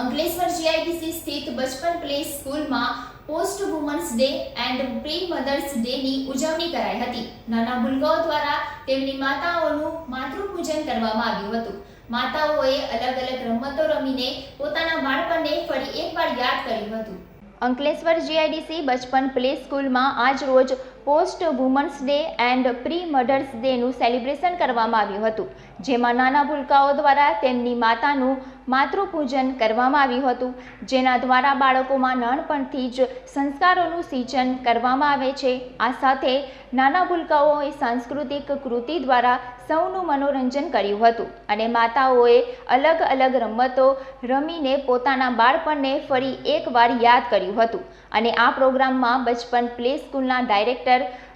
Ankleshwar GIDC સ્થિત Bachpan play સ્કૂલમાં post women's day and pre mother's day ની ઉજવણી કરાઈ હતી. નાના ભૂલકાઓ દ્વારા તેમની માતાઓનું માતૃપૂજન કરવામાં આવ્યું હતું. માતાઓએ અલગ અલગ રમતો રમીને પોતાના બાળપણને ફરી એકવાર યાદ કર્યું હતું. અંકલેશ્વર જીઆઈડીસી બચપન પ્લે સ્કૂલમાં આજ રોજ post women's day and pre mother's ડેનું celebration કરવામાં આવ્યું હતું, જેમાં નાના ભૂલકાઓ દ્વારા તેમની માતાનું માતૃપૂજન કરવામાં આવ્યું હતું, જેના દ્વારા બાળકોમાં નાનપણથી જ સંસ્કારોનું સિંચન કરવામાં આવે છે. આ સાથે નાના ભૂલકાઓએ સાંસ્કૃતિક કૃતિ દ્વારા સૌનું મનોરંજન કર્યું હતું અને માતાઓએ અલગ અલગ રમતો રમીને પોતાના બાળપણને ફરી એકવાર યાદ કર્યું હતું. અને આ પ્રોગ્રામમાં બચપન પ્લે સ્કૂલના director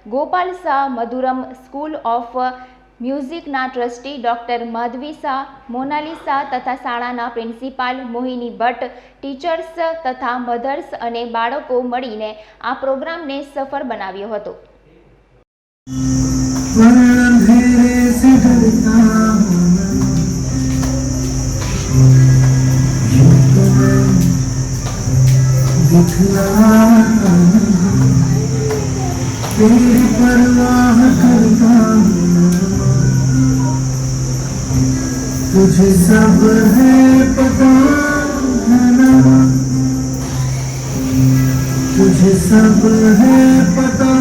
Gopal Shah Madhuram school of મ્યુઝિકના ટ્રસ્ટી ડૉક્ટર માધવી શાહ મોનાલી શાહ તથા શાળાના પ્રિન્સિપાલ મોહિની ભટ્ટ ટીચર્સ તથા મધર્સ અને બાળકો મળીને આ પ્રોગ્રામને સફળ બનાવ્યો હતો वर्ण तेरी परवाह करता हूँ तुझे सब है पता है ना तुझे सब है पता